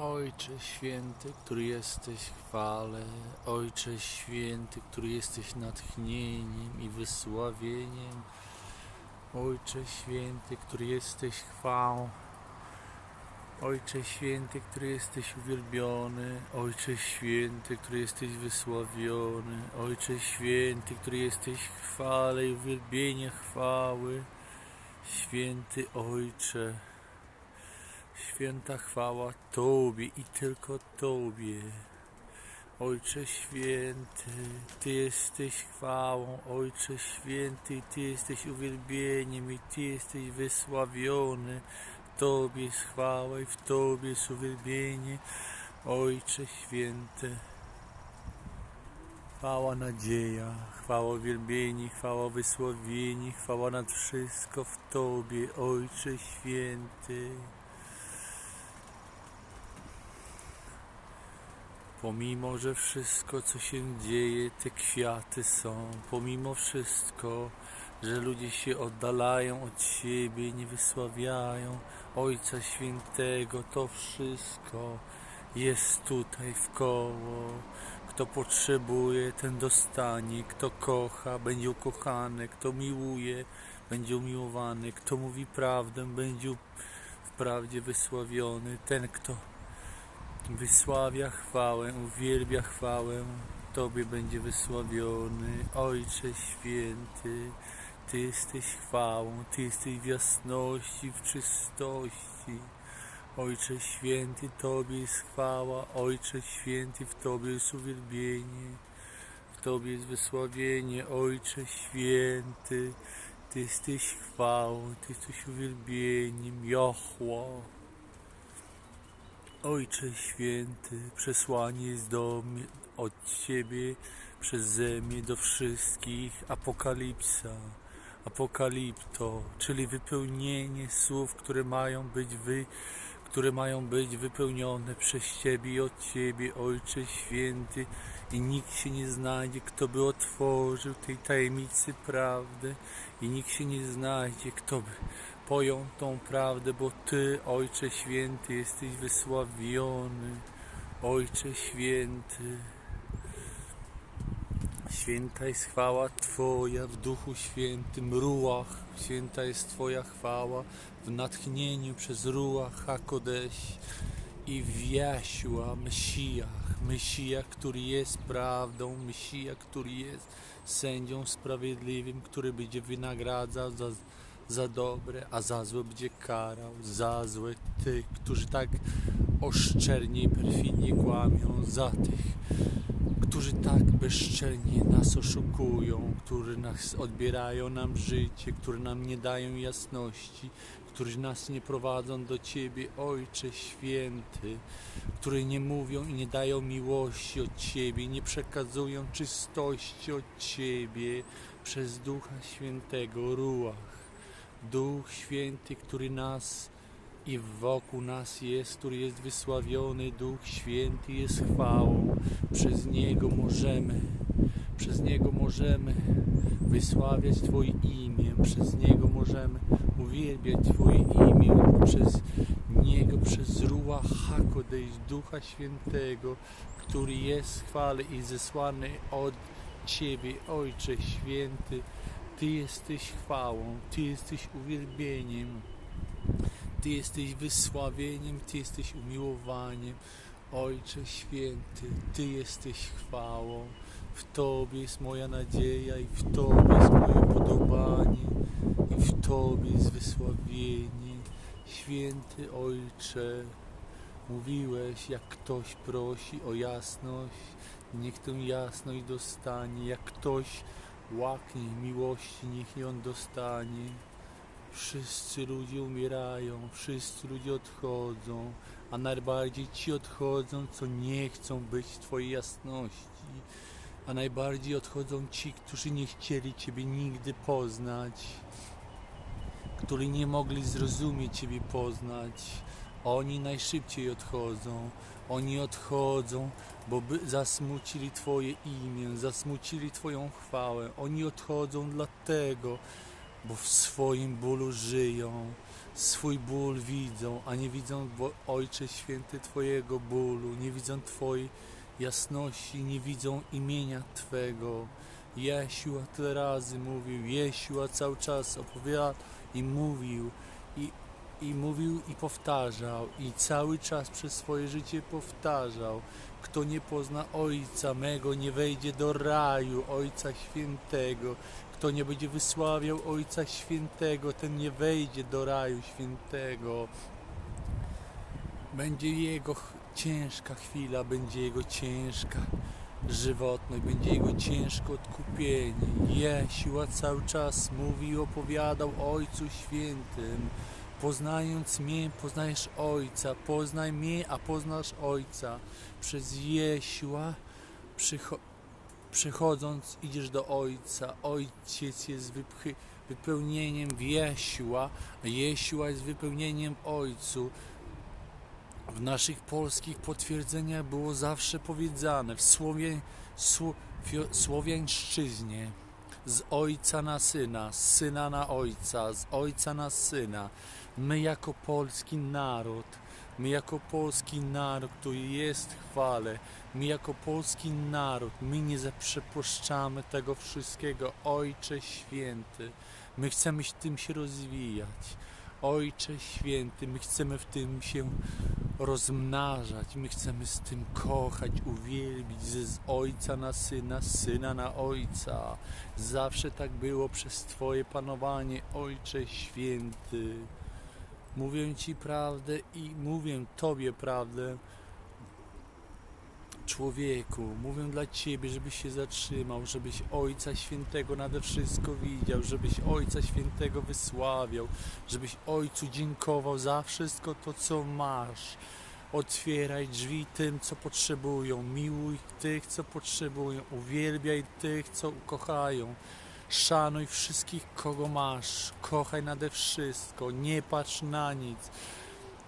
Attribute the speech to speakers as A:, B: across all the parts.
A: Ojcze święty, który jesteś chwale, Ojcze święty, który jesteś natchnieniem i wysławieniem, Ojcze święty, który jesteś chwałą, Ojcze święty, który jesteś uwielbiony, Ojcze święty, który jesteś wysławiony, Ojcze święty, który jesteś chwale i uwielbienie chwały, święty Ojcze. Święta chwała Tobie i tylko Tobie. Ojcze święty, Ty jesteś chwałą, Ojcze święty, Ty jesteś uwielbieniem i Ty jesteś wysławiony. Tobie jest chwała i w Tobie jest uwielbienie, Ojcze święty. Chwała nadzieja, chwała uwielbienie, chwała wysławienie, chwała nad wszystko w Tobie, Ojcze święty. Pomimo, że wszystko, co się dzieje, te kwiaty są, pomimo wszystko, że ludzie się oddalają od siebie, nie wysławiają Ojca Świętego, to wszystko jest tutaj w koło. Kto potrzebuje, ten dostanie. Kto kocha, będzie ukochany. Kto miłuje, będzie umiłowany. Kto mówi prawdę, będzie w prawdzie wysławiony. Ten, kto Wysławia chwałę, uwielbia chwałę, Tobie będzie wysławiony. Ojcze święty, Ty jesteś chwałą, Ty jesteś w jasności, w czystości. Ojcze święty, Tobie jest chwała, Ojcze święty, w Tobie jest uwielbienie, w Tobie jest wysławienie, Ojcze święty, Ty jesteś chwałą, Ty jesteś uwielbieniem, Jochło. Ojcze święty, przesłanie jest do mnie, od Ciebie przeze mnie do wszystkich. Apokalipsa, apokalipto, czyli wypełnienie słów, które mają być wy, które mają być wypełnione przez Ciebie i od Ciebie, Ojcze święty, i nikt się nie znajdzie, kto by otworzył tej tajemnicy prawdy, i nikt się nie znajdzie, kto by pojął tą prawdę, bo Ty, Ojcze Święty, jesteś wysławiony. Ojcze Święty, święta jest chwała Twoja w Duchu Świętym, Ruach, święta jest Twoja chwała w natchnieniu przez Ruach HaKodeś i w Jasiła, Mesijach, Mesija, który jest prawdą, Mesija, który jest sędzią sprawiedliwym, który będzie wynagradzał za za dobre, a za złe będzie karał, za złe tych, którzy tak oszczernie i perfidnie kłamią, za tych, którzy tak bezczelnie nas oszukują, którzy nas odbierają nam życie, którzy nam nie dają jasności, którzy nas nie prowadzą do Ciebie, Ojcze Święty, którzy nie mówią i nie dają miłości od Ciebie, nie przekazują czystości od Ciebie przez Ducha Świętego, Ruach. Duch Święty, który nas i wokół nas jest, który jest wysławiony, Duch Święty jest chwałą. Przez Niego możemy, przez Niego możemy wysławiać Twoje imię, przez Niego możemy uwielbiać Twoje imię, przez Niego, przez Ruach HaKodesh, Ducha Świętego, który jest chwale i zesłany od Ciebie, Ojcze Święty. Ty jesteś chwałą, Ty jesteś uwielbieniem, Ty jesteś wysławieniem, Ty jesteś umiłowaniem. Ojcze Święty, Ty jesteś chwałą. W Tobie jest moja nadzieja i w Tobie jest moje podobanie i w Tobie jest wysławienie. Święty Ojcze, mówiłeś, jak ktoś prosi o jasność, niech tę jasność dostanie. Jak ktoś łaknie miłości, niech ją dostanie. Wszyscy ludzie umierają, wszyscy ludzie odchodzą, a najbardziej ci odchodzą, co nie chcą być w Twojej jasności, a najbardziej odchodzą ci, którzy nie chcieli Ciebie nigdy poznać, którzy nie mogli zrozumieć Ciebie poznać. Oni najszybciej odchodzą, oni odchodzą, bo by zasmucili Twoje imię, zasmucili Twoją chwałę. Oni odchodzą dlatego, bo w swoim bólu żyją, swój ból widzą, a nie widzą, bo Ojcze Święty Twojego bólu, nie widzą Twojej jasności, nie widzą imienia Twego. Jesiua tyle razy mówił, Jesiua cały czas opowiadał i mówił, i, mówił i powtarzał, i cały czas przez swoje życie powtarzał. Kto nie pozna Ojca mego, nie wejdzie do raju Ojca Świętego. Kto nie będzie wysławiał Ojca Świętego, ten nie wejdzie do raju świętego. Będzie jego ciężka chwila, będzie jego ciężka żywotność, będzie jego ciężko odkupienie. Jesiła cały czas mówił, opowiadał Ojcu Świętym. Poznając mnie, poznajesz Ojca. Poznaj mnie, a poznasz Ojca. Przez Jesiła przycho- przychodząc idziesz do Ojca. Ojciec jest wypchy- wypełnieniem Jesiła, a jest wypełnieniem Ojcu. W naszych polskich potwierdzeniach było zawsze powiedziane w Słowie, Sło, fio- Słowiańszczyźnie z ojca na syna, z syna na ojca, z ojca na syna. My jako polski naród, my jako polski naród, który jest w chwale, my jako polski naród, my nie zaprzepuszczamy tego wszystkiego, Ojcze Święty. My chcemy się tym się rozwijać. Ojcze Święty, my chcemy w tym się rozmnażać, my chcemy z tym kochać, uwielbić z ojca na syna, syna na ojca. Zawsze tak było przez Twoje panowanie, Ojcze Święty. Mówię Ci prawdę i mówię Tobie prawdę. Człowieku, mówię dla Ciebie, żebyś się zatrzymał, żebyś Ojca Świętego nade wszystko widział, żebyś Ojca Świętego wysławiał, żebyś Ojcu dziękował za wszystko to, co masz. Otwieraj drzwi tym, co potrzebują, miłuj tych, co potrzebują, uwielbiaj tych, co kochają. Szanuj wszystkich, kogo masz, kochaj nade wszystko, nie patrz na nic.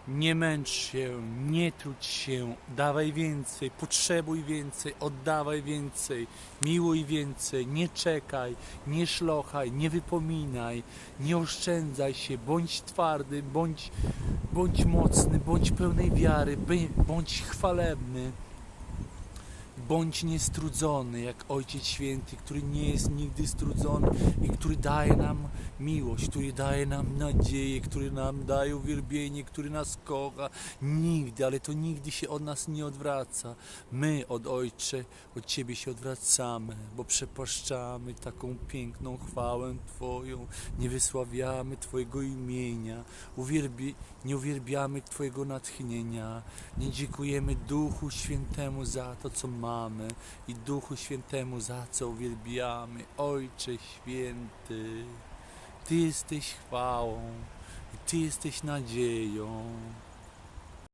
A: Nie męcz się, nie trudź się, dawaj więcej, potrzebuj więcej, oddawaj więcej, miłuj więcej, nie czekaj, nie szlochaj, nie wypominaj, nie oszczędzaj się, bądź twardy, bądź, bądź mocny, bądź pełnej wiary, bądź chwalebny. Bądź niestrudzony, jak Ojciec Święty, który nie jest nigdy strudzony i który daje nam miłość, który daje nam nadzieję, który nam daje uwielbienie, który nas kocha. Nigdy, ale to nigdy się od nas nie odwraca. My od Ojcze, od Ciebie się odwracamy, bo przepaszczamy taką piękną chwałę Twoją, nie wysławiamy Twojego imienia, uwielbi, nie uwielbiamy Twojego natchnienia, nie dziękujemy Duchu Świętemu za to, co mamy i Duchu Świętemu za co uwielbiamy. Ojcze Święty, Ty jesteś chwałą i Ty jesteś nadzieją.